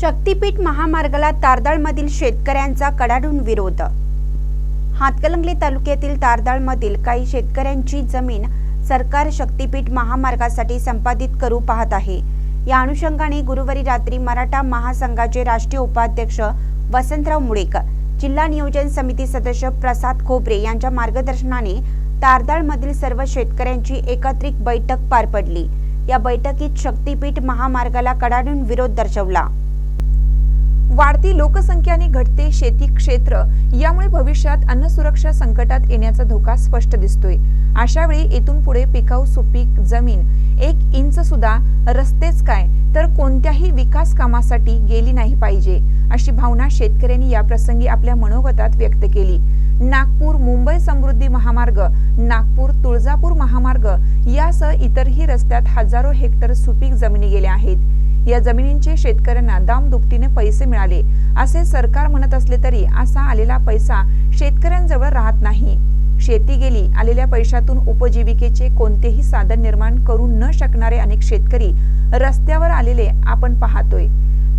शक्तीपीठ महामार्गाला तारदाळमधील शेतकऱ्यांचा कडाडून विरोध. हातकलंगले तालुक्यातील तारदाळमधील काही शेतकऱ्यांची जमीन सरकार शक्तीपीठ महामार्गासाठी संपादित करू पाहत आहे. या अनुषंगाने गुरुवारी रात्री मराठा महासंघाचे राष्ट्रीय उपाध्यक्ष वसंतराव मुळेकर जिल्हा नियोजन समिती सदस्य प्रसाद खोबरे यांच्या मार्गदर्शनाने तारदाळमधील सर्व शेतकऱ्यांची एकत्रित बैठक पार पडली. या बैठकीत शक्तीपीठ महामार्गाला कडाडून विरोध दर्शवला. वाढती लोकसंख्या आणि घटते शेती क्षेत्र यामुळे भविष्यात अन्न सुरक्षा संकटात येण्याचा धोका स्पष्ट दिसतोय. अशा वेळी इथून पुढे पिकाऊ सुपीक जमीन एक इंच सुद्धा रस्तेच काय तर कोणत्याही विकास कामासाठी गेली नाही पाहिजे अशी भावना शेतकऱ्यांनी या प्रसंगी आपल्या मनोगतात व्यक्त केली. नागपूर मुंबई समृद्धी महामार्ग नागपूर तुळजापूर महामार्ग यासह इतरही रस्त्यात हजारो हेक्टर सुपीक जमिनी गेल्या आहेत. या जमिनींचे शेतकऱ्यांना दाम दुपटीने पैसे मिळाले असे सरकार म्हणत असले तरी असा आलेला पैसा शेतकऱ्यांजवळ राहत नाही. शेती गेली आलेल्या पैशातून उपजीविकेचे कोणतेही साधन निर्माण करू न शकणारे अनेक शेतकरी रस्त्यावर आलेले आपण पाहतोय.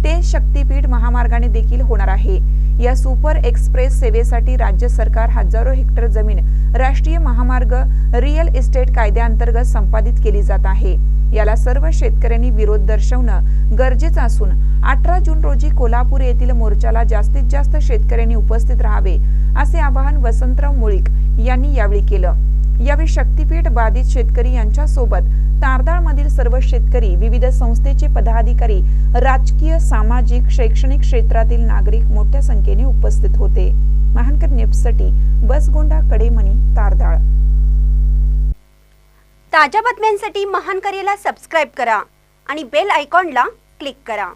ते शक्तीपीठ महामार्गाने देखील होणार आहे. या सुपर एक्सप्रेस सेवेसाठी राज्य सरकार हजारो हेक्टर जमीन राष्ट्रीय महामार्ग रिअल इस्टेट कायद्याअंतर्गत संपादित केली जात आहे. याला सर्व शेतकऱ्यांनी विरोध दर्शवणं गरजेचं असून अठरा जून रोजी कोल्हापूर येथील मोर्चाला जास्तीत जास्त शेतकऱ्यांनी उपस्थित राहावे असे आवाहन वसंतराव मुळीक यांनी यावेळी केलं. यावेळी शक्तीपीठ बाधित शेतकरी यांच्यासोबत तारदाळमधील सर्व शेतकरी विविध संस्थेचे पदाधिकारी राजकीय सामाजिक शैक्षणिक क्षेत्रातील नागरिक मोठ्या संख्येने उपस्थित होते. महानकर न्यूजसाठी बसगोंडा कडेमणी तारदाळ. ताज्या बातम्यांसाठी महानकरेला सबस्क्राईब करा आणि बेल आयकॉनला क्लिक करा.